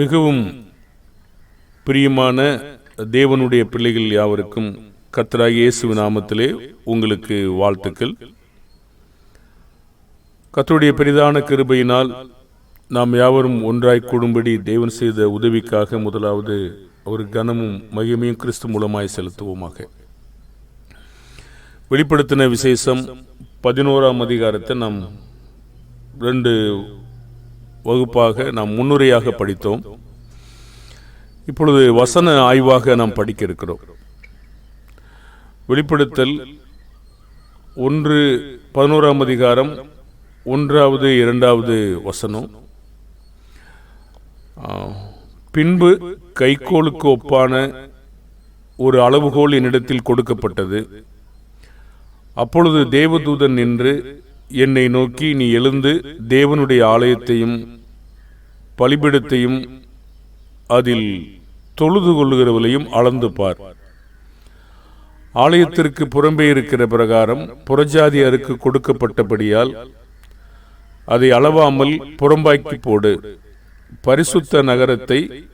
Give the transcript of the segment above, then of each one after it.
மிகவும் பிரியமான தேவனுடைய பிள்ளைகள் யாவருக்கும் கர்த்தராகிய இயேசு நாமத்திலே உங்களுக்கு வாழ்த்துக்கள். கத்தருடைய பெரிதான கிருபையினால் நாம் யாவரும் ஒன்றாய் கூடும்படி தேவன் செய்த உதவிக்காக முதலாவது ஒரு கனமும் மகிமையும் கிறிஸ்து மூலமாய் செலுத்துவோமாக. வெளிப்படுத்தின விசேஷம் பதினோராம் அதிகாரத்தை நாம் ரெண்டு வகுப்பாக நாம் முன்னுரையாக படித்தோம். இப்பொழுது வசன ஆய்வாக நாம் படிக்க இருக்கிறோம் வெளிப்படுத்தல் ஒன்று பதினோராம் அதிகாரம் ஒன்றாவது இரண்டாவது வசனம். பின்பு கைக்கோலுக்கு ஒப்பான ஒரு அளவுகோல் என்னிடத்தில் கொடுக்கப்பட்டது. அப்பொழுது தேவதூதன் நின்று என்னை நோக்கி நீ எழுந்து தேவனுடைய ஆலயத்தையும் பலிபீடத்தையும் அதில் தொழுது கொள்ளுகிறவளையும் அளந்து பார். ஆலயத்திற்கு புறம்பே இருக்கிற பிரகாரம் புறஜாதியாருக்கு கொடுக்கப்பட்டபடியால் அதை அளவாமல் புறம்பாக்கி போடு. பரிசுத்த நகரத்தை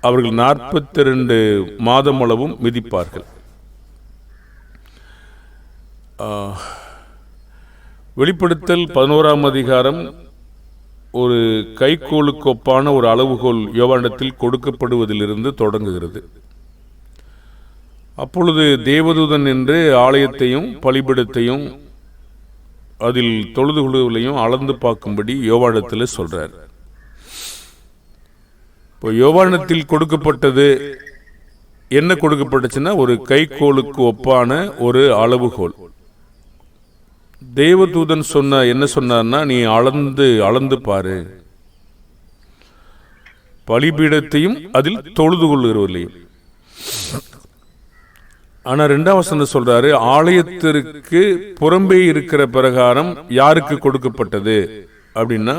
அவர்கள் நாற்பத்தி ரெண்டு மாதம் அளவும் மிதிப்பார்கள். ஆஹ் வெளிப்படுத்தல் பதினோராம் அதிகாரம் ஒரு கைக்கோளுக்கு ஒப்பான ஒரு அளவுகோல் யோவாண்டத்தில் கொடுக்கப்படுவதிலிருந்து தொடங்குகிறது. அப்பொழுது தேவதூதன் என்று ஆலயத்தையும் பலிபிடத்தையும் அதில் தொழுது கொள்வதையும் அளந்து பார்க்கும்படி யோவாண்டத்தில் சொல்றார். இப்போ யோவானத்தில் கொடுக்கப்பட்டது என்ன கொடுக்கப்பட்டுச்சுன்னா ஒரு கைகோளுக்கு ஒப்பான ஒரு அளவுகோல். தேவதூதன் சொன்ன என்ன சொன்னார்னா நீ அளந்து அளந்து பாரு. பலிபீடத்தையும் அதில் தொழுது கொள்ளுகிறவர்களையும். ஆனா ரெண்டாம் வசனம் சொல்றாரு ஆலயத்திற்கு புறம்பே இருக்கிற பிரகாரம் யாருக்கு கொடுக்கப்பட்டது? அப்படின்னா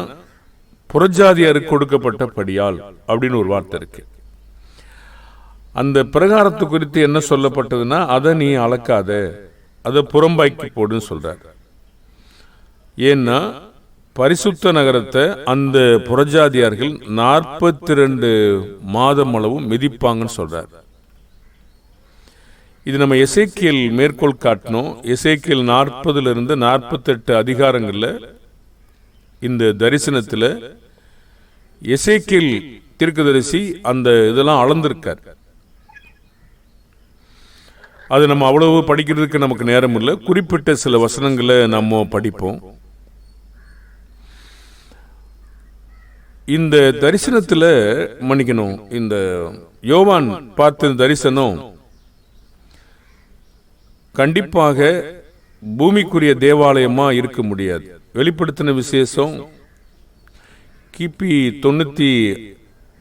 புறஜாதியாருக்கு கொடுக்கப்பட்ட படியால் அப்படின்னு ஒரு வார்த்தை இருக்கு. அந்த பிரகாரத்து குறித்து என்ன சொல்லப்பட்டதுன்னா அதை நீ அளக்காத அதை புறம்பாக்கி போடுன்னு சொல்றாரு. ஏன்னா பரிசுத்த நகரத்தை அந்த புறஜாதியார்கள் நாற்பத்தி ரெண்டு மாதம் அளவும் மிதிப்பாங்கன்னு சொல்கிறார் இது நம்ம எசேக்கியல் மேற்கோள் காட்டினோம். எசேக்கியல் நாற்பதுலேருந்து நாற்பத்தெட்டு அதிகாரங்களில் இந்த தரிசனத்தில் எசேக்கியல் தீர்க்கதரிசி அந்த இதெல்லாம் அளந்திருக்கார். அது நம்ம அவ்வளவு படிக்கிறதுக்கு நமக்கு நேரம் இல்லை குறிப்பிட்ட சில வசனங்களை நம்ம படிப்போம். இந்த தரிசனத்துல மன்னிக்கணும். இந்த யோவான் பார்த்த தரிசனம் கண்டிப்பாக பூமிக்குரிய தேவாலயமா இருக்க முடியாது. வெளிப்படுத்தின விசேஷம் கிபி தொண்ணூத்தி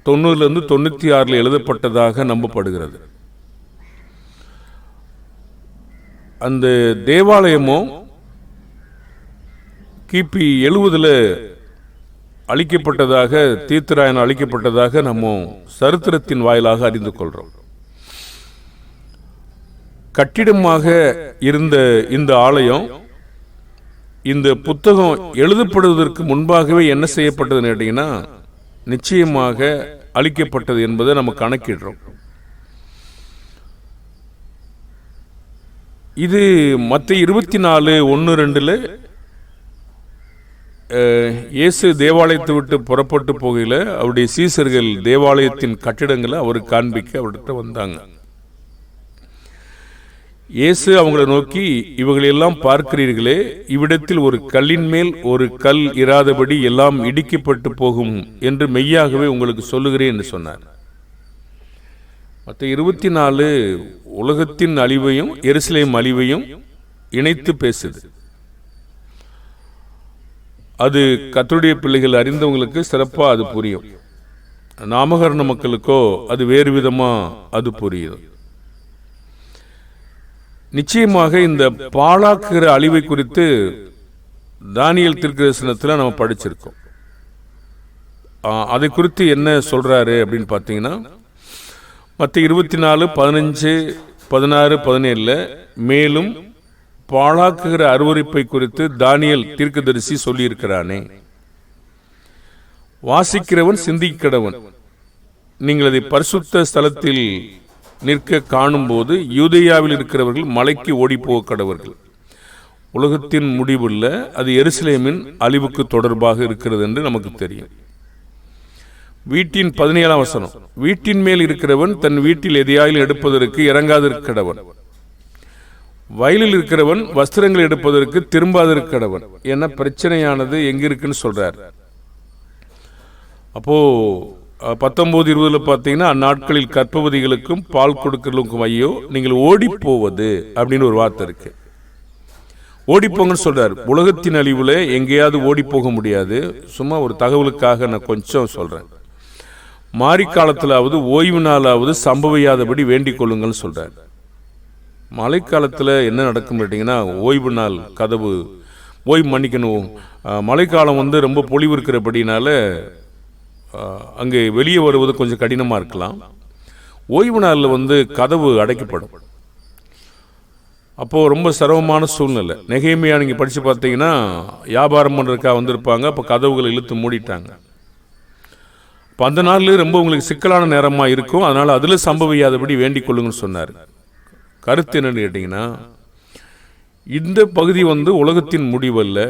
தொண்ணூறுலேருந்து தொண்ணூற்றி தொண்ணூத்தி ஆறுல எழுதப்பட்டதாக நம்பப்படுகிறது. அந்த தேவாலயமும் கிபி எழுவதுல அழிக்கப்பட்டதாக தீர்த்தராயன் அழிக்கப்பட்டதாக நம்ம சரித்திரத்தின் வாயிலாக அறிந்து கொள்கிறோம் கட்டிடமாக இருந்த இந்த ஆலயம் இந்த புத்தகம் எழுதப்படுவதற்கு முன்பாகவே என்ன செய்யப்பட்டதுன்னு கேட்டீங்கன்னா நிச்சயமாக அழிக்கப்பட்டது என்பதை நம்ம கணக்கிடுறோம். இது மற்ற இருபத்தி நாலு ஒன்று ரெண்டில் இயேசு தேவாலயத்தை விட்டு புறப்பட்டு போகையில் அவருடைய சீசர்கள் தேவாலயத்தின் கட்டிடங்களை அவர் காண்பிக்க அவர்கிட்ட வந்தாங்க. இயேசு அவங்களை நோக்கி இவங்களெல்லாம் பார்க்கிறீர்களே இவ்விடத்தில் ஒரு கல்லின் மேல் ஒரு கல் இராதபடி எல்லாம் இடிக்கப்பட்டு போகும் என்று மெய்யாகவே உங்களுக்கு சொல்லுகிறேன் என்று சொன்னார். மற்ற இருபத்தி நாலு உலகத்தின் அழிவையும் எருசலேம் அழிவையும் இணைத்து பேசுது. அது கத்தருடைய பிள்ளைகள் அறிந்தவங்களுக்கு சிறப்பாக அது புரியும். நாமகரண மக்களுக்கோ அது வேறு விதமாக அது புரியும் நிச்சயமாக இந்த பாழாக்குகிற அழிவை குறித்து தானியல் திருக்கதர்சனத்தில் நம்ம படிச்சிருக்கோம். அதை குறித்து என்ன சொல்றாரு அப்படின்னு பார்த்தீங்கன்னா மற்ற இருபத்தி நாலு பதினஞ்சு பதினாறு பதினேழில் மேலும் பாழாக்குகிற அருவறுப்பை குறித்து தானியல் தீர்க்கதரிசி சொல்லியிருக்கிறானே. வாசிக்கிறவன் சிந்திக்கிறவன். நீங்கள் அதை பரிசுத்த ஸ்தலத்தில் நிற்க காணும்போது யூதையாவில் இருக்கிறவர்கள் மலைக்கு ஓடிப்போக கடவர்கள். உலகத்தின் முடிவுள்ள அது எருசலேமின் அழிவுக்கு தொடர்பாக இருக்கிறது என்று நமக்கு தெரியும். வீட்டின் பதினேழாம் வசனம் வீட்டின் மேல் இருக்கிறவன் தன் வீட்டில் எதையாயில் எடுப்பதற்கு இறங்காதிருக்கிறவன். வயலில் இருக்கிறவன் வஸ்திரங்கள் எடுப்பதற்கு திரும்பாதிருக்கடவன் என பிரச்சனையானது எங்கே இருக்குன்னு சொல்றார். அப்போ பத்தொம்போது பத்தொன்பது இருபதுல பார்த்தீங்கன்னா அந்நாட்களில் கற்பவதிகளுக்கும் பால் கொடுக்கிறவங்களுக்கும் ஐயோ நீங்கள் ஓடி போவது அப்படின்னு ஒரு வார்த்தை இருக்கு. ஓடிப்போங்கன்னு சொல்கிறார் உலகத்தின் அழிவுல எங்கேயாவது ஓடி போக முடியாது. சும்மா ஒரு தகவலுக்காக நான் கொஞ்சம் சொல்றேன். மாரி காலத்திலாவது ஓய்வு நாளாவது சம்பவியாதபடி வேண்டிக் கொள்ளுங்கள்னு சொல்கிறார் மழைக்காலத்தில் என்ன நடக்கும் கேட்டிங்கன்னா ஓய்வு நாள் கதவு ஓய்வு மன்னிக்கணும். மழைக்காலம் வந்து ரொம்ப பொழிவு இருக்கிறபடினால அங்கே வெளியே வருவது கொஞ்சம் கடினமாக இருக்கலாம். ஓய்வு நாளில் வந்து கதவு அடைக்கப்படும். அப்போது ரொம்ப சிரமமான சூழ்நிலை. நெகைமையாக நீங்கள் படித்து பார்த்தீங்கன்னா வியாபாரம் பண்ணுறதுக்காக வந்திருப்பாங்க. அப்போ கதவுகளை இழுத்து மூடிட்டாங்க. இப்போ அந்த நாள்லேயே ரொம்ப உங்களுக்கு சிக்கலான நேரமாக இருக்கும். அதனால் அதில் சம்பவியாதபடி வேண்டிக் கொள்ளுங்கன்னு சொன்னார். கருத்து என்னன்னு கேட்டிங்கன்னா இந்த பகுதி வந்து உலகத்தின் முடிவல்ல.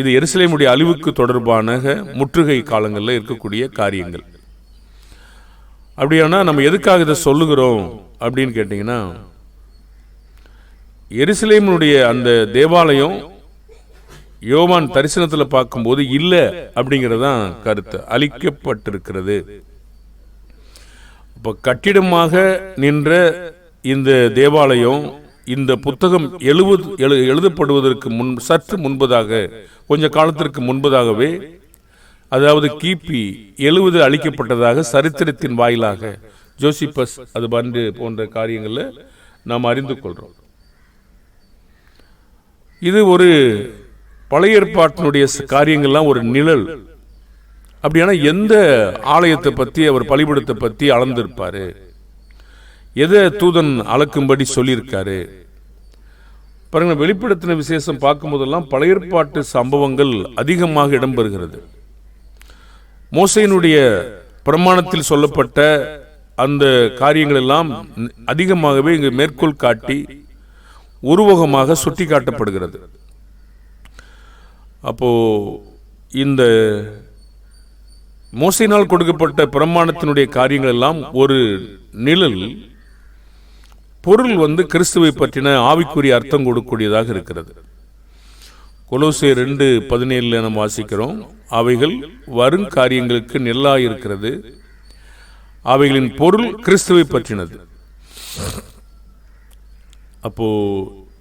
இது எருசலேமுடைய அழிவுக்கு தொடர்பான முற்றுகை காலங்களில் இருக்கக்கூடிய காரியங்கள். அப்படியானா நம்ம எதுக்காக இதை சொல்லுகிறோம் அப்படின்னு கேட்டிங்கன்னா எருசலேமுடைய அந்த தேவாலயம் யோவான் தரிசனத்தில் பார்க்கும்போது இல்லை அப்படிங்கிறதான் கருத்து. அழிக்கப்பட்டிருக்கிறது. இப்போ கட்டிடமாக நின்ற இந்த தேவாலயம் இந்த புத்தகம் எழுவது எழு எழுதப்படுவதற்கு முன் சற்று முன்பதாக கொஞ்ச காலத்திற்கு முன்பதாகவே அதாவது கிபி எழுவது அளிக்கப்பட்டதாக சரித்திரத்தின் வாயிலாக ஜோசிபஸ் அது பண்டு போன்ற காரியங்களில் நாம் அறிந்து கொள்கிறோம் இது ஒரு பழைய ஏற்பாட்டினுடைய காரியங்கள்லாம் ஒரு நிழல். அப்படின்னா எந்த ஆலயத்தை பற்றி அவர் பலிபடத்தை பற்றி அளந்திருப்பார்? எதை தூதன் அளக்கும்படி சொல்லியிருக்காரு? பாருங்க வெளிப்படுத்தின விசேஷம் பார்க்கும்போதெல்லாம் பழையற்பாட்டு சம்பவங்கள் அதிகமாக இடம்பெறுகிறது. மோசையினுடைய பிரமாணத்தில் சொல்லப்பட்ட அந்த காரியங்கள் எல்லாம் அதிகமாகவே இங்கு மேற்கோள் காட்டி உருவகமாக சுட்டி காட்டப்படுகிறது அப்போ இந்த மோசையினால் கொடுக்கப்பட்ட பிரமாணத்தினுடைய காரியங்கள் எல்லாம் ஒரு நிழல் பொருள் வந்து கிறிஸ்துவை பற்றின ஆவிக்குரிய அர்த்தம் கொடுக்கக்கூடியதாக இருக்கிறது. கொலோசே ரெண்டு பதினேழில் நம்ம வாசிக்கிறோம். அவைகள் வரும் காரியங்களுக்கு நெல்லாக இருக்கிறது. அவைகளின் பொருள் கிறிஸ்துவை பற்றினது. அப்போ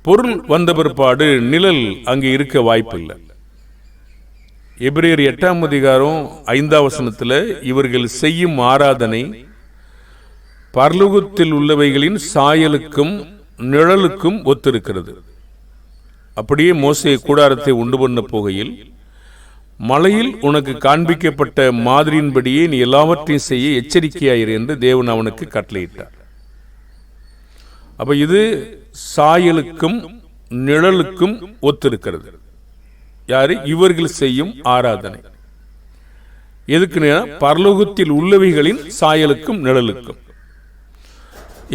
பொருள் வந்த பிற்பாடு நிழல் அங்கே இருக்க வாய்ப்பில்லை. எபிரேயர் எட்டாம் அதிகாரம் ஐந்தாம் இவர்கள் செய்யும் ஆராதனை பர்லுகத்தில் உள்ளவைகளின் சாயலுக்கும் நிழலுக்கும் ஒத்திருக்கிறது. அப்படியே மோசே கூடாரத்தை உண்டு பண்ண போகையில் மலையில் உனக்கு காண்பிக்கப்பட்ட மாதிரியின்படியே நீ எல்லாவற்றையும் செய்ய எச்சரிக்கையாயிரு என்று தேவன் அவனுக்கு கட்டளையிட்டார். அப்ப இது சாயலுக்கும் நிழலுக்கும் ஒத்திருக்கிறது. யாரு? இவர்கள் செய்யும் ஆராதனை. எதுக்குன்னா பரலோகத்தில் உள்ளவைகளின் சாயலுக்கும் நிழலுக்கும்.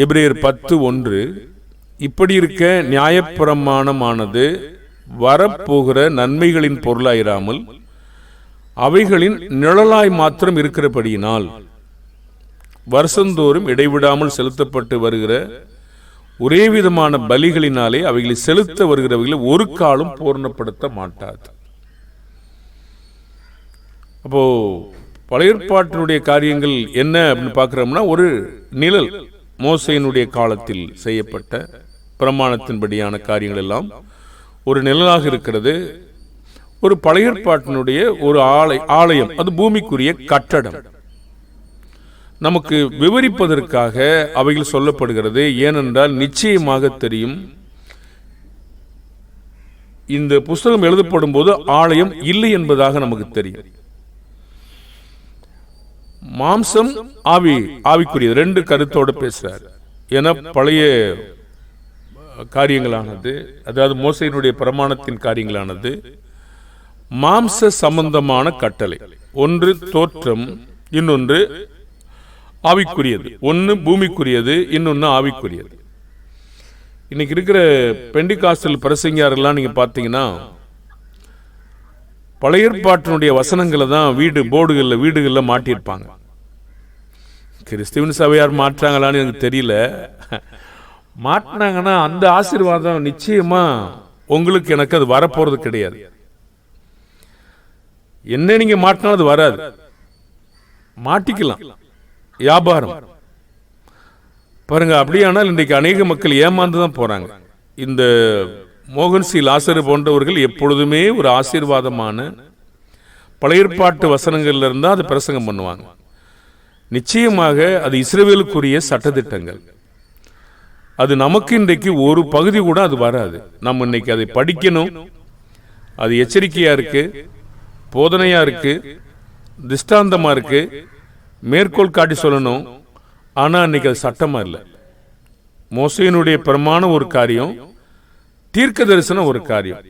எப்ரேயர் பத்து ஒன்று இப்படி இருக்க நியாயப்பிரமாணமானது வரப்போகிற நன்மைகளின் பொருளாயிராமல் அவைகளின் நிழலாய் மாத்திரம் இருக்கிறபடியினால் வருஷந்தோறும் இடைவிடாமல் செலுத்தப்பட்டு வருகிற ஒரே விதமான பலிகளினாலே அவைகளை செலுத்த வருகிறவைகளை ஒரு காலம் பூர்ணப்படுத்த மாட்டாது. அப்போ பழையற்பாட்டினுடைய காரியங்கள் என்ன அப்படின்னு பார்க்குறோம்னா ஒரு நிழல். மோசையினுடைய காலத்தில் செய்யப்பட்ட பிரமாணத்தின்படியான காரியங்கள் எல்லாம் ஒரு நிழலாக இருக்கிறது. ஒரு பழையற்பாட்டினுடைய ஒரு ஆலை ஆலயம் அது பூமிக்குரிய கட்டடம். நமக்கு விவரிப்பதற்காக அவைகள் சொல்லப்படுகிறது ஏனென்றால் நிச்சயமாக தெரியும் இந்த புஸ்தகம் எழுதப்படும் போது ஆலயம் இல்லை என்பதாக நமக்கு தெரியும். மாம்சம் ஆவி ஆவிக்குரியது. ரெண்டு கருத்தோடு பேசுறார். என பழைய காரியங்களானது அதாவது மோசையினுடைய பிரமாணத்தின் காரியங்களானது மாம்ச சம்பந்தமான கட்டளை. ஒன்று தோற்றம் இன்னொன்று ஆவிக்குரியது. ஒன்று பூமிக்குரியது இன்னொன்று ஆவிக்குரியது. இன்னைக்கு இருக்கிற பெண்டிகாஸ்டல் பிரசங்கியாரெல்லாம் நீங்கள் பார்த்தீங்கன்னா பழைய ஏற்பாட்டினுடைய வசனங்களை தான் வீடு போர்டுகளில் வீடுகளில் மாட்டியிருப்பாங்க. கிறிஸ்துவின் சபையார் மாற்றாங்களான்னு எனக்கு தெரியல. மாட்டினாங்கன்னா அந்த ஆசீர்வாதம் நிச்சயமா உங்களுக்கு எனக்கு அது வரப்போறது கிடையாது. என்ன நீங்க மாட்டினாலும் அது வராது. மாட்டிக்கலாம் வியாபாரம். பாருங்க அப்படியானால் இன்றைக்கு அநேக மக்கள் ஏமாந்து தான் போறாங்க. இந்த மோகன் சி. லாசரு போன்றவர்கள் எப்பொழுதுமே ஒரு ஆசீர்வாதமான பழைய ஏற்பாட்டு வசனங்கள்ல இருந்தால் அது பிரசங்கம் பண்ணுவாங்க. நிச்சயமாக அது இஸ்ரேவேலுக்குரிய சட்டத்திட்டங்கள். அது நமக்கு இன்றைக்கு ஒரு பகுதி கூட அது வராது. நம்ம இன்னைக்கு அதை படிக்கணும். அது எச்சரிக்கையாக இருக்கு. போதனையாக இருக்கு. திஷ்டாந்தமாக இருக்கு. மேற்கோள் காட்டி சொல்லணும். ஆனால் இன்னைக்கு அது சட்டமாக இல்லை. மோசையினுடைய பிரமாணம் ஒரு காரியம் தீர்க்க தரிசனம் ஒரு காரியம்.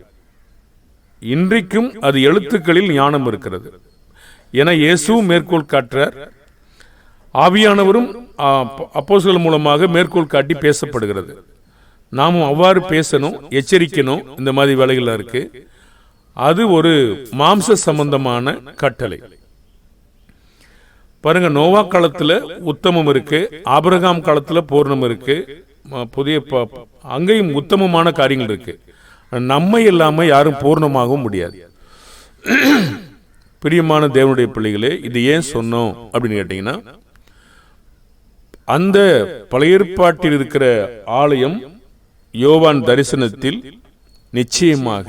இன்றைக்கும் அது எழுத்துக்களில் ஞானம் இருக்கிறது. என இயேசுவும் மேற்கோள் காட்டுறார். ஆவியானவரும் அப்போஸ்கள் மூலமாக மேற்கோள் காட்டி பேசப்படுகிறது. நாமும் அவ்வாறு பேசணும் எச்சரிக்கணும் இந்த மாதிரி வேலைகள் இருக்கு. அது ஒரு மாம்ச சம்பந்தமான கட்டளை. பாருங்க நோவா காலத்தில் உத்தமம் இருக்கு ஆபரகாம் காலத்தில் பூர்ணம் இருக்கு புதிய ப- அங்கேயும் உத்தமமான காரியங்கள் இருக்கு. நம்மை இல்லாமல் யாரும் பூர்ணமாகவும் முடியாது. பிரியமான தேவனுடைய பிள்ளைகளே இது ஏன் சொன்னோம் அப்படின்னு கேட்டீங்கன்னா அந்த பழைய ஏற்பாட்டில் இருக்கிற ஆலயம் யோவான் தரிசனத்தில் நிச்சயமாக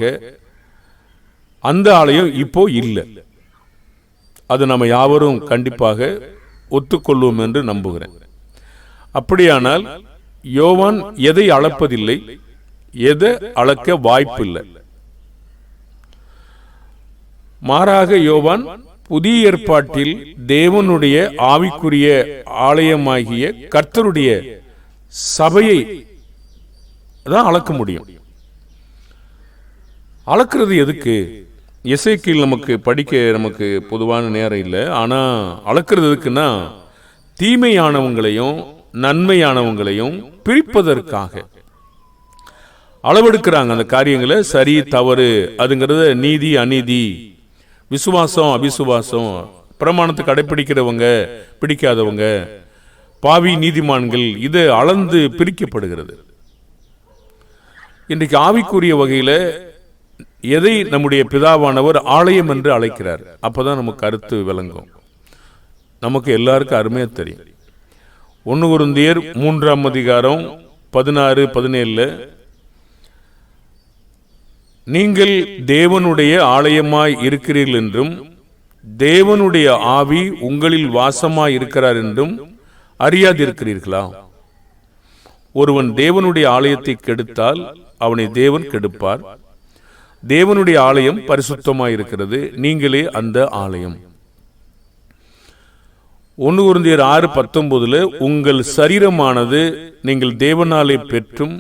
அந்த ஆலயம் இப்போ இல்லை. அது நம்ம யாவரும் கண்டிப்பாக ஒத்துக்கொள்வோம் என்று நம்புகிறேன். அப்படியானால் யோவான் எதை அளப்பதில்லை எதை அளக்க வாய்ப்பில்லை? மாறாக யோவான் புதிய ஏற்பாட்டில் தேவனுடைய ஆவிக்குரிய ஆலயமாகிய கர்த்தருடைய சபையை தான் அளக்க முடியும். அளக்கிறது எதுக்கு? இசைக்கில் நமக்கு படிக்க நமக்கு பொதுவான நேரம் இல்லை. ஆனால் அளக்கிறது எதுக்குன்னா தீமையானவங்களையும் நன்மையானவங்களையும் பிரிப்பதற்காக. அளவெடுக்கிறாங்க அந்த காரியங்களை. சரி தவறு அதுங்கிறத நீதி அநீதி விசுவாசம் அவிசுவாசம் பிரமாணத்தை கடைபிடிக்கிறவங்க பிடிக்காதவங்க பாவி நீதிமான்கள் இது அளந்து பிரிக்கப்படுகிறது. இன்றைக்கு ஆவிக்குரிய வகையில் எதை நம்முடைய பிதாவானவர் ஆலயம் என்று அழைக்கிறார்? அப்பதான் நமக்கு கருத்து விளங்கும். நமக்கு எல்லாருக்கும் அருமையாக தெரியும். ஒன்று குருந்தியர் மூன்றாம் அதிகாரம் பதினாறு பதினேழில் நீங்கள் தேவனுடைய ஆலயமாய் இருக்கிறீர்கள் என்றும் தேவனுடைய ஆவி உங்களில் வாசமாய் இருக்கிறார் என்றும் அறியாதிருக்கிறீர்களா? ஒருவன் தேவனுடைய ஆலயத்தை கெடுத்தால் அவனை தேவன் கெடுப்பார். தேவனுடைய ஆலயம் பரிசுத்தமாக இருக்கிறது நீங்களே அந்த ஆலயம். ஒன்று குருந்தியர் ஆறு பத்தொன்பதுல உங்கள் சரீரமானது நீங்கள் தேவனாலே பெற்றும்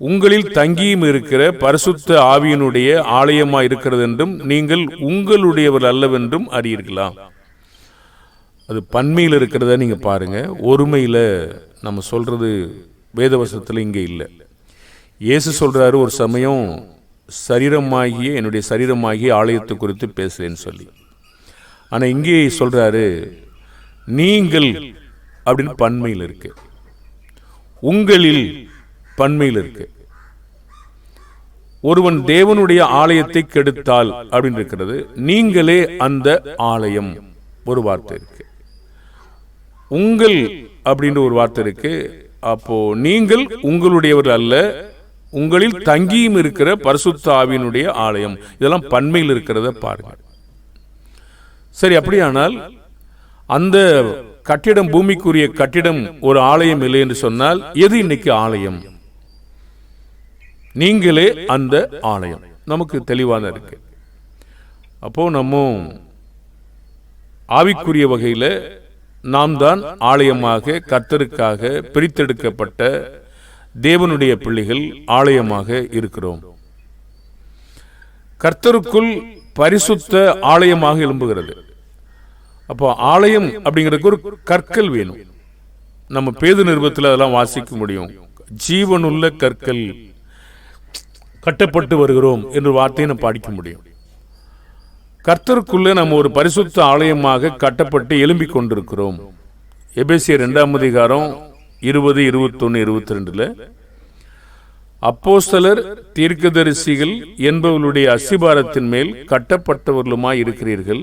உங்களில் தங்கியும் இருக்கிற பரிசுத்த ஆவியினுடைய ஆலயமாக இருக்கிறது என்றும் நீங்கள் உங்களுடையவர் அல்லவென்றும் அறியிருக்கலாம் அது பன்மையில் இருக்கிறத நீங்கள் பாருங்க. ஒருமையில் நம்ம சொல்கிறது வேதவசத்தில் இங்கே இல்லை. இயேசு சொல்கிறாரு ஒரு சமயம் சரீரமாகிய என்னுடைய சரீரமாகிய ஆலயத்தை குறித்து பேசுறேன்னு சொல்லி. ஆனால் இங்கே சொல்கிறாரு நீங்கள் அப்படின்னு பன்மையில் இருக்கு. உங்களில் பன்மையில் இருக்கு. ஒருவன் தேவனுடைய ஆலயத்தை கெடுத்தால் அப்படின்னு இருக்கிறது நீங்களே அந்த ஆலயம். ஒரு வார்த்தை இருக்கு. உங்கள் அப்படின்ற ஒரு வார்த்தை இருக்கு. அப்போ நீங்கள் உங்களுடையவர் அல்ல உங்களில் தங்கியும் இருக்கிற பரிசுத்த ஆவியினுடைய ஆலயம். இதெல்லாம் பன்மையில் இருக்கிறத பாருங்க. சரி அப்படியானால் அந்த கட்டிடம் பூமிக்குரிய கட்டிடம் ஒரு ஆலயம் இல்லை என்று சொன்னால் எது இன்னைக்கு ஆலயம்? நீங்களே அந்த ஆலயம். நமக்கு தெளிவான இருக்கு. அப்போ நம்ம ஆவிக்குரிய வகையில நாம் தான் ஆலயமாக கர்த்தருக்காக பிரித்தெடுக்கப்பட்ட தேவனுடைய பிள்ளைகள் ஆலயமாக இருக்கிறோம். கர்த்தருக்குள் பரிசுத்த ஆலயமாக எழும்புகிறது. அப்போ ஆலயம் அப்படிங்கிறதுக்கு ஒரு கற்கள் வேணும். நம்ம பேது நிருபத்தில் அதெல்லாம் வாசிக்க முடியும். ஜீவனுள்ள கற்கள். கட்டப்பட்டு வருகிறோம் என்ற வார்த்தையை நம்ம படிக்க முடியும். கர்த்தருக்குள்ளே நம்ம ஒரு பரிசுத்த ஆலயமாக கட்டப்பட்டு எழும்பிக் கொண்டிருக்கிறோம். எபேசிய ரெண்டாம் அதிகாரம் இருபது இருபத்தொன்னு இருபத்தி ரெண்டில் அப்போஸ்தலர் தீர்க்கதரிசிகள் என்பவர்களுடைய அசிபாரத்தின் மேல் கட்டப்பட்டவர்களுமாய் இருக்கிறீர்கள்.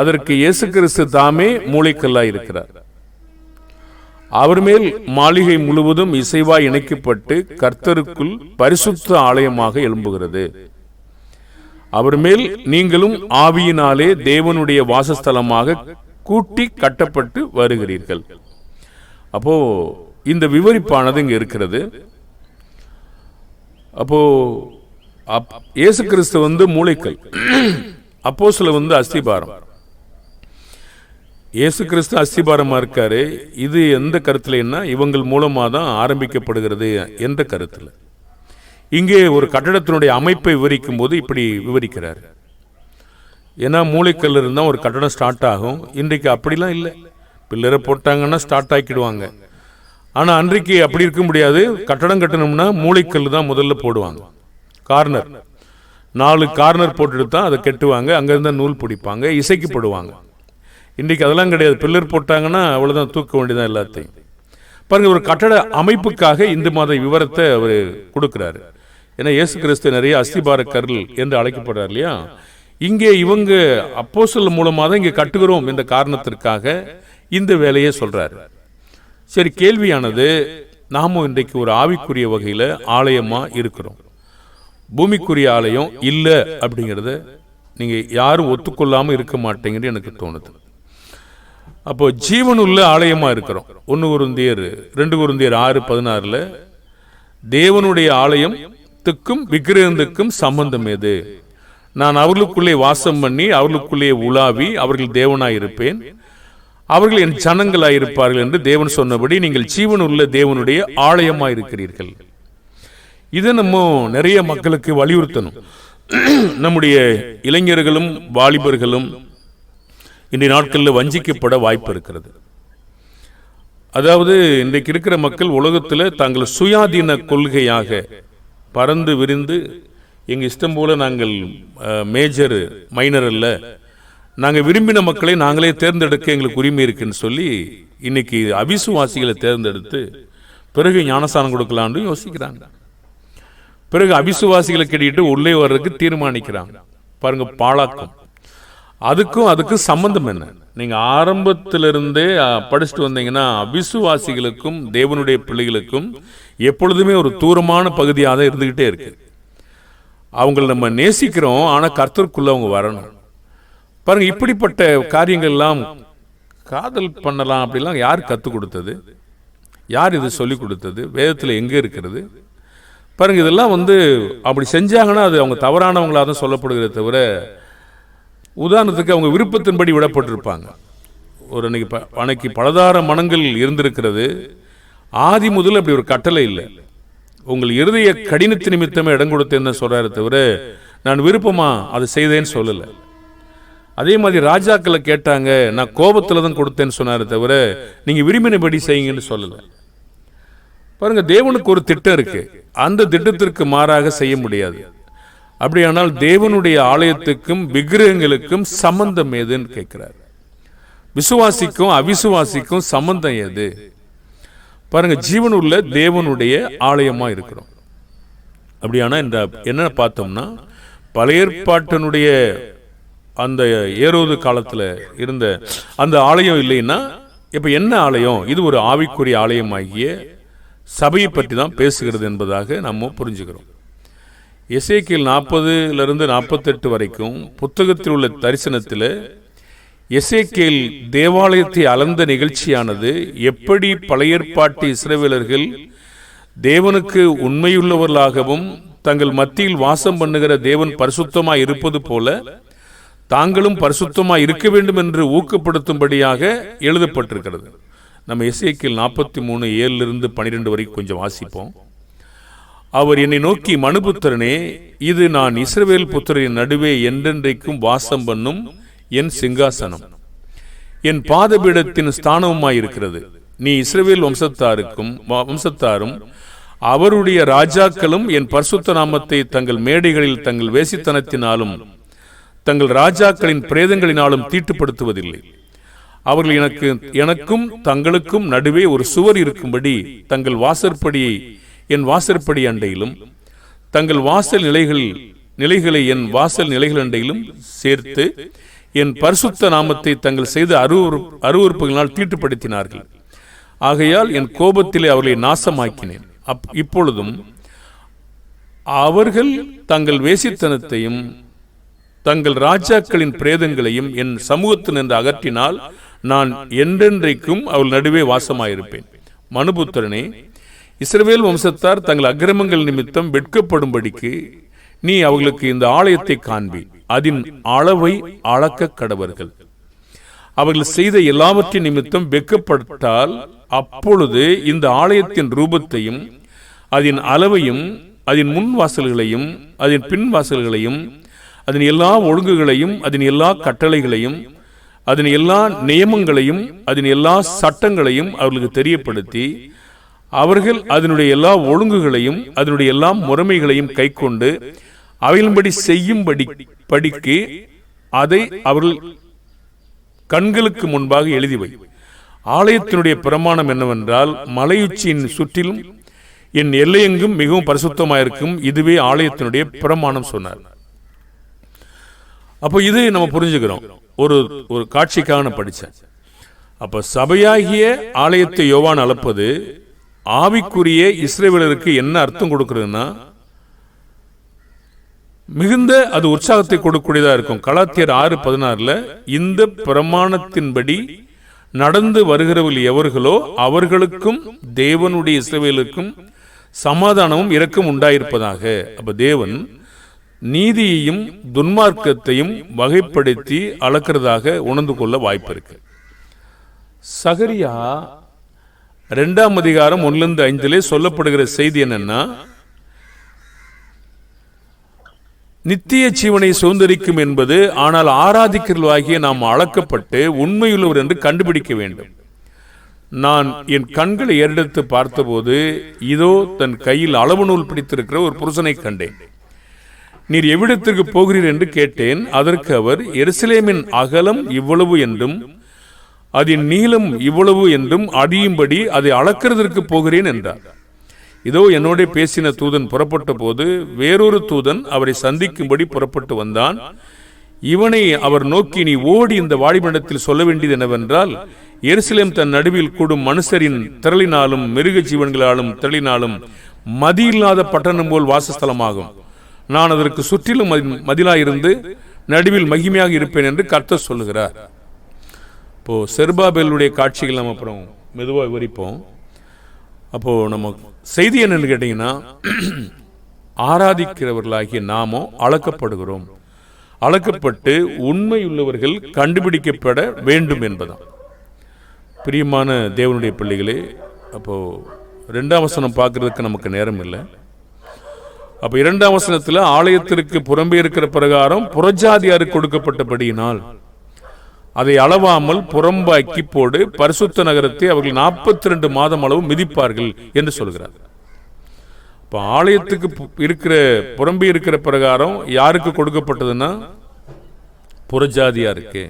அதற்கு இயேசு கிறிஸ்து தாமே மூளைக்கல்லாய் இருக்கிறார். அவர் மேல் மாளிகை முழுவதும் இசைவாய் இணைக்கப்பட்டு கர்த்தருக்குள் பரிசுத்த ஆலயமாக எழும்புகிறது. அவர் மேல் நீங்களும் ஆவியினாலே தேவனுடைய வாசஸ்தலமாக கூட்டி கட்டப்பட்டு வருகிறீர்கள். அப்போ இந்த விவரிப்பானது இங்கே இருக்கிறது. அப்போ அப்- இயேசு கிறிஸ்து வந்து மூளைக்கல் அப்போஸ்தலர் வந்து அஸ்திபாரம். இயேசு கிறிஸ்து அஸ்திபாரமா இருக்காரு. இது எந்த கருத்துலன்னா இவங்கள் மூலமாக தான் ஆரம்பிக்கப்படுகிறது என்ற கருத்தில்? இங்கே ஒரு கட்டடத்தினுடைய அமைப்பை விவரிக்கும் போது இப்படி விவரிக்கிறார். ஏன்னா மூளைக்கல் இருந்தால் ஒரு கட்டடம் ஸ்டார்ட் ஆகும். இன்றைக்கு அப்படிலாம் இல்லை. பில்லரை போட்டாங்கன்னா ஸ்டார்ட் ஆக்கிடுவாங்க. ஆனால் அன்றைக்கு அப்படி இருக்க முடியாது. கட்டடம் கட்டணும்னா மூளைக்கல் தான் முதல்ல போடுவாங்க. கார்னர். நாலு கார்னர் போட்டுட்டு தான் அதை கெட்டுவாங்க. அங்கேருந்து நூல் பிடிப்பாங்க இசைக்கு போடுவாங்க. இன்றைக்கு அதெல்லாம் கிடையாது. பில்லர் போட்டாங்கன்னா அவ்வளோதான் தூக்க வேண்டியதான் எல்லாத்தையும். பாருங்கள் ஒரு கட்டட அமைப்புக்காக இந்து மாத விவரத்தை அவர் கொடுக்குறாரு. ஏன்னா இயேசு கிறிஸ்து நிறைய அஸ்திபார கருள் என்று அழைக்கப்படுறார் இல்லையா? இங்கே இவங்க அப்போசல் மூலமாக தான் இங்கே கட்டுகிறோம் என்ற காரணத்திற்காக இந்த வேலையை சொல்கிறார் சரி கேள்வியானது நாமும் இன்றைக்கு ஒரு ஆவிக்குரிய வகையில் ஆலயமாக இருக்கிறோம். பூமிக்குரிய ஆலயம் இல்லை அப்படிங்கிறத நீங்கள் யாரும் ஒத்துக்கொள்ளாமல் இருக்க மாட்டேங்குது எனக்கு தோணுது. அப்போ ஜீவனுள்ள ஆலயமாக இருக்கிறோம். ஒன்று குருந்தியர் ரெண்டு குருந்தியர் ஆறு பதினாறுல தேவனுடைய ஆலயத்துக்கும் விக்கிரகத்துக்கும் சம்பந்தம் எது? நான் அவர்களுக்குள்ளே வாசம் பண்ணி அவர்களுக்குள்ளே உலாவி அவர்கள் தேவனாய் இருப்பேன் அவர்கள் என் ஜனங்களாய் இருப்பார்கள் என்று தேவன் சொன்னபடி நீங்கள் ஜீவனுள்ள தேவனுடைய ஆலயமாக இருக்கிறீர்கள் இதை நம்ம நிறைய மக்களுக்கு வலியுறுத்தணும். நம்முடைய இளைஞர்களும் வாலிபர்களும் இன்றைய நாட்களில் வஞ்சிக்கப்பட வாய்ப்பு இருக்கிறது. அதாவது இன்றைக்கு இருக்கிற மக்கள் உலகத்தில் தாங்கள் சுயாதீன கொள்கையாக பறந்து விரிந்து எங்கள் இஷ்டம் போல நாங்கள் மேஜர் மைனர் அல்ல நாங்கள் விரும்பின மக்களை நாங்களே தேர்ந்தெடுக்க எங்களுக்கு உரிமை இருக்குன்னு சொல்லி இன்னைக்கு அவிசுவாசிகளை தேர்ந்தெடுத்து பிறகு ஞானஸ்தானம் கொடுக்கலான்னு யோசிக்கிறாங்க. பிறகு அபிசுவாசிகளை கேட்டுக்கிட்டு உள்ளே வர்றதுக்கு தீர்மானிக்கிறாங்க. பாருங்க பாழாக்கம் அதுக்கும் அதுக்கும் சம்பந்தம் என்ன? நீங்க ஆரம்பத்திலிருந்தே படிச்சுட்டு வந்தீங்கன்னா அபிசுவாசிகளுக்கும் தேவனுடைய பிள்ளைகளுக்கும் எப்பொழுதுமே ஒரு தூரமான பகுதியாக தான் இருந்துகிட்டே இருக்கு. அவங்கள நம்ம நேசிக்கிறோம் ஆனா கர்த்தருக்குள்ள அவங்க வரணும். பாருங்க இப்படிப்பட்ட காரியங்கள் எல்லாம் காதல் பண்ணலாம் அப்படிலாம் யார் கற்றுக் கொடுத்தது? யார் இது சொல்லி கொடுத்தது? வேதத்தில் எங்கே இருக்கிறது? பாருங்க இதெல்லாம் வந்து அப்படி செஞ்சாங்கன்னா அது அவங்க தவறானவங்களாக தான் சொல்லப்படுகிறத தவிர உதாரணத்துக்கு அவங்க விருப்பத்தின்படி விடப்பட்டிருப்பாங்க. ஒரு அன்னைக்கு ப- அன்னைக்கு பலதார மனங்கள் இருந்திருக்கிறது. ஆதி முதல் அப்படி ஒரு கட்டளை இல்லை. உங்கள் இருதய கடினத்து நிமித்தமே இடம் கொடுத்தேன்னு சொல்றாரு தவிர நான் விருப்பமா அதை செய்தேன்னு சொல்லலை. அதே மாதிரி ராஜாக்களை கேட்டாங்க நான் கோபத்தில் தான் கொடுத்தேன்னு சொன்னாரு தவிர நீங்கள் விரும்பினபடி செய்யுங்கன்னு சொல்லலை. பாருங்கள் தேவனுக்கு ஒரு திட்டம் இருக்குது அந்த திட்டத்திற்கு மாறாக செய்ய முடியாது. அப்படியானால் தேவனுடைய ஆலயத்துக்கும் விக்கிரகங்களுக்கும் சம்பந்தம் ஏதுன்னு கேட்கிறார். விசுவாசிக்கும் அவிசுவாசிக்கும் சம்பந்தம் எது பாருங்க ஜீவனுள்ள தேவனுடைய ஆலயமா இருக்கிறோம். அப்படியானா இந்த என்ன பார்த்தோம்னா பழைய ஏற்பாட்டினுடைய அந்த ஏரோது காலத்தில் இருந்த அந்த ஆலயம் இல்லைன்னா இப்போ என்ன ஆலயம்? இது ஒரு ஆவிக்குரிய ஆலயமாகிய சபையை பற்றி தான் பேசுகிறது என்பதாக நம்ம புரிஞ்சுக்கிறோம். எசேக்கியல் நாற்பதுலேருந்து நாற்பத்தெட்டு வரைக்கும் புத்தகத்தில் உள்ள தரிசனத்தில் எசேக்கியல் தேவாலயத்தை அளந்த நிகழ்ச்சியானது எப்படி பழைய ஏற்பாட்டு இஸ்ரவேலர்கள் தேவனுக்கு உண்மையுள்ளவர்களாகவும் தங்கள் மத்தியில் வாசம் பண்ணுகிற தேவன் பரிசுத்தமாக இருப்பது போல தாங்களும் பரிசுத்தமாக இருக்க வேண்டும் என்று ஊக்கப்படுத்தும்படியாக எழுதப்பட்டிருக்கிறது. நம்ம எசேக்கியல் நாற்பத்தி மூணு ஏழுலிருந்து பன்னிரெண்டு வரைக்கும் கொஞ்சம் வாசிப்போம். அவர் என்னை நோக்கி மனுபுத்திரனே இது நான் இஸ்ரவேல் புத்திரின் நடுவே என்றென்றைக்கும் வாசம் பண்ணும் என் சிங்காசனம். என் பாதபீடத்தின் ஸ்தானவுமாயிருக்கிறது நீ இஸ்ரவேல் வம்சத்தாருக்கும் வம்சத்தாரும் அவருடைய ராஜாக்களும் என் பரிசுத்த நாமத்தை தங்கள் மேடைகளில் தங்கள் வேசித்தனத்தினாலும் தங்கள் ராஜாக்களின் பிரேதங்களினாலும் தீட்டுப்படுத்துவதில்லை. அவர்கள் எனக்கு எனக்கும் தங்களுக்கும் நடுவே ஒரு சுவர் இருக்கும்படி தங்கள் வாசற்படியை என் வாசற்படி அண்டையிலும் தங்கள் வாசல் நிலைகள் நிலைகளை என் வாசல் நிலைகள் அண்டையிலும் சேர்த்து என் பரிசுத்த நாமத்தை தங்கள் செய்த அருவரு அருவறுப்புகளினால் தீட்டுப்படுத்தினார்கள். ஆகையால் என் கோபத்திலே அவர்களை நாசமாக்கினேன். அப் இப்பொழுதும் அவர்கள் தங்கள் வேசித்தனத்தையும் தங்கள் ராஜாக்களின் பிரேதங்களையும் என் சமூகத்தினின்று அகற்றினால் நான் என்றென்றைக்கும் அவள் நடுவே வாசமாயிருப்பேன். மனுபுத்திரனே இஸ்ரவேல் வம்சத்தார் தங்கள் அக்கிரமங்கள் நிமித்தம் வெட்கப்படும்படிக்கு நீ அவர்களுக்கு இந்த ஆலயத்தை காண்பி அதன் அளவை அளக்க கடவர்கள். அவர்கள் செய்த எல்லாவற்றின் நிமித்தம் வெட்கப்பட்டால் அப்பொழுது இந்த ஆலயத்தின் ரூபத்தையும் அதன் அளவையும் அதன் முன் வாசல்களையும் அதன் பின் வாசல்களையும் அதன் எல்லா ஒழுங்குகளையும் அதன் எல்லா கட்டளைகளையும் அதன் எல்லா நியமங்களையும் அதன் எல்லா சட்டங்களையும் அவர்களுக்கு தெரியப்படுத்தி அவர்கள் அதனுடைய எல்லா ஒழுங்குகளையும் அதனுடைய எல்லா முறைமைகளையும் கைக்கொண்டு அவைகளின்படி செய்யும்படி படிக்கு அதை அவர்கள் கண்களுக்கு முன்பாக எழுதி வை. ஆலயத்தினுடைய பிரமாணம் என்னவென்றால் மலையுச்சியின் சுற்றிலும் என் எல்லையெங்கும் மிகவும் பரிசுத்தமாயிருக்கும் இதுவே ஆலயத்தினுடைய பிரமாணம் சொன்னார். அப்போ இது நம்ம புரிஞ்சுக்கிறோம். ஒரு ஒரு காட்சிக்காக நான் அப்போ சபையாகிய ஆலயத்தை யோவான் அளப்பது ஆவிக்குரிய இஸ்ரேவேலருக்கு என்ன அர்த்தம் கொடுக்குறதுன்னா மிகுந்த அது உற்சாகத்தை கொடுக்கக்கூடியதாக இருக்கும். கலாத்தியர் ஆறு பதினாறில் இந்த பிரமாணத்தின்படி நடந்து வருகிறவர்கள் எவர்களோ அவர்களுக்கும் தேவனுடைய இஸ்ரேவேலுக்கும் சமாதானமும் இரக்கம் உண்டாயிருப்பதாக. அப்போ தேவன் நீதியையும் துன்மார்க்கத்தையும் வகைப்படுத்தி அளக்கிறதாக உணர்ந்து கொள்ள வாய்ப்பு இருக்கு. சகரியா ரெண்டாம் அதிகாரம் ஒன்றுலேருந்து ஐந்திலே சொல்லப்படுகிற செய்தி என்னன்னா நித்திய ஜீவனை சுதந்திரிக்கும் என்பது ஆனால் ஆராதிக்கிறவர்களாகிய நாம் அளக்கப்பட்டு உண்மையுள்ளவர் என்று கண்டுபிடிக்க வேண்டும். நான் என் கண்களை ஏறெடுத்து பார்த்தபோது இதோ தன் கையில் அளவு நூல் பிடித்திருக்கிற ஒரு புருஷனை கண்டேன். நீர் எவ்விடத்திற்கு போகிறீர் என்று கேட்டேன். அதற்கு அவர் எருசலேமின் அகலம் இவ்வளவு என்றும் அதன் நீளம் இவ்வளவு என்றும் அடியும்படி அதை அளக்கிறதற்கு போகிறேன் என்றார். இதோ என்னோட பேசின தூதன் புறப்பட்ட போது வேறொரு தூதன் அவரை சந்திக்கும்படி புறப்பட்டு வந்தான். இவனை அவர் நோக்கி நீ ஓடி இந்த வாடிமண்டத்தில் சொல்ல வேண்டியது என்னவென்றால் எருசலேம் தன் நடுவில் கூடும் மனுஷரின் திரளினாலும் மிருக ஜீவன்களாலும் திரளினாலும் மதியில்லாத பட்டணம் போல் வாசஸ்தலமாகும். நான் அதற்கு சுற்றிலும் மதி- மதிலாயிருந்து நடுவில் மகிமையாக இருப்பேன் என்று கர்த்தர் சொல்லுகிறார். இப்போது செர்பாபேலுடைய காட்சிகள் நம்ம அப்புறம் மெதுவாக விவரிப்போம். அப்போது நம்ம செய்தி என்னன்னு கேட்டிங்கன்னா ஆராதிக்கிறவர்களாகிய நாமும் அளக்கப்படுகிறோம். அளக்கப்பட்டு உண்மையுள்ளவர்கள் கண்டுபிடிக்கப்பட வேண்டும் என்பதான் பிரியமான தேவனுடைய பிள்ளைகளே அப்போது ரெண்டாம் வசனம் பார்க்கறதுக்கு நமக்கு நேரம் இல்லை. அப்போ இரண்டாம் வசனத்தில் ஆலயத்திற்கு புறம்பே இருக்கிற பிரகாரம் புறஜாதியாருக்கு கொடுக்கப்பட்டபடியினால் அதை அளவாமல் புறம்பாக்கி போடு. பரிசுத்த நகரத்தை அவர்கள் நாற்பத்தி ரெண்டு மாதம் அளவு மிதிப்பார்கள் என்று சொல்கிறார். இப்போ ஆலயத்துக்கு இருக்கிற புறம்பே இருக்கிற பிரகாரம் யாருக்கு கொடுக்கப்பட்டதுன்னா? புறஜாதியாருக்கு.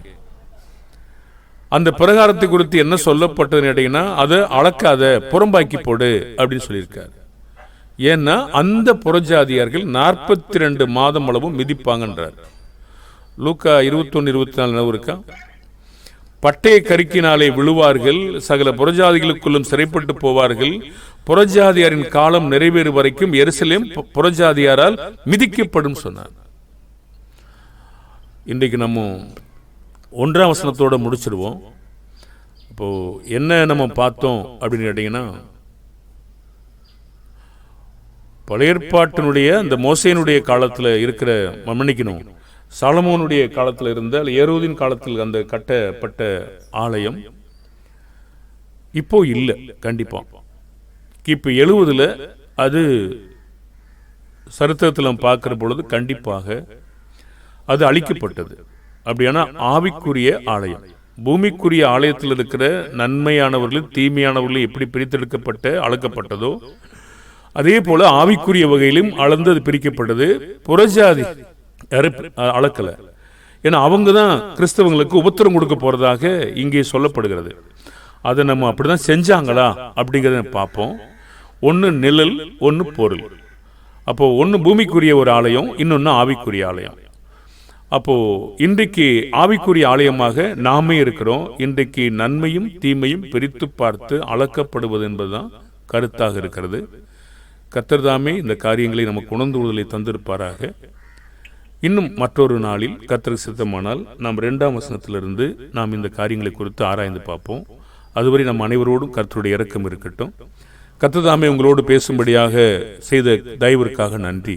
அந்த பிரகாரத்தை குறித்து என்ன சொல்லப்பட்டதுன்னு கேட்டீங்கன்னா அதை அளக்காத புறம்பாக்கி போடு அப்படின்னு சொல்லியிருக்காரு. ஏன்னா அந்த புறஜாதியார்கள் நாற்பத்தி ரெண்டு மாதம் அளவும் மிதிப்பாங்கன்றார். லூக்கா இருபத்தொன்னு இருபத்தி நாலு நினைவு இருக்கா? பட்டய கருக்கினாலே விழுவார்கள் சகல புறஜாதிகளுக்குள்ளும் சிறைப்பட்டு போவார்கள். புறஜாதியாரின் காலம் நிறைவேறு வரைக்கும் எருசலேம் புறஜாதியாரால் மிதிக்கப்படும் சொன்னார். இன்றைக்கு நம்ம ஒன்றாம் வசனத்தோடு முடிச்சிடுவோம். இப்போ என்ன நம்ம பார்த்தோம் அப்படின்னு கேட்டீங்கன்னா பழைய ஏற்பாட்டினுடைய அந்த மோசையினுடைய காலத்தில் இருக்கிற மன்னிக்கணும். சாலமோனுடைய காலத்தில் இருந்த ஏரோதின் காலத்தில் அந்த கட்டப்பட்ட ஆலயம் இப்போ இல்லை கண்டிப்பாக கிபி எழுவதில் அது சரித்திரத்தில் நம்ம பொழுது கண்டிப்பாக அது அழிக்கப்பட்டது. அப்படியானா ஆவிக்குரிய ஆலயம். பூமிக்குரிய ஆலயத்தில் இருக்கிற நன்மையானவர்கள் தீமையானவர்கள் எப்படி பிரித்தெடுக்கப்பட்ட அளக்கப்பட்டதோ அதே போல ஆவிக்குரிய வகையிலும் அளந்து அது பிரிக்கப்பட்டது. புறஜாதி அளக்கலை. ஏன்னா அவங்க தான் கிறிஸ்தவங்களுக்கு உபத்திரம் கொடுக்க போகிறதாக இங்கே சொல்லப்படுகிறது. அதை நம்ம அப்படிதான் செஞ்சாங்களா அப்படிங்கிறத பார்ப்போம். ஒன்று நிழல் ஒன்று பொருள். அப்போது ஒன்று பூமிக்குரிய ஒரு ஆலயம் இன்னொன்று ஆவிக்குரிய ஆலயம். அப்போது இன்றைக்கு ஆவிக்குரிய ஆலயமாக நாமே இருக்கிறோம். இன்றைக்கு நன்மையும் தீமையும் பிரித்து பார்த்து அளக்கப்படுவது என்பதுதான் கருத்தாக இருக்கிறது. கத்தர்தாமே இந்த காரியங்களை நமக்கு உணர்ந்துவிடுதலை தந்திருப்பாராக. இன்னும் மற்றொரு நாளில் கர்த்தருக்கு சித்தமானால் நாம் இரண்டாம் வசனத்திலிருந்து நாம் இந்த காரியங்களை குறித்து ஆராய்ந்து பார்ப்போம். அதுவரை நம் அனைவரோடும் கர்த்தருடைய இறக்கம் இருக்கட்டும். கர்த்தர் தாமே உங்களோடு பேசும்படியாக செய்த தயவிற்காக நன்றி.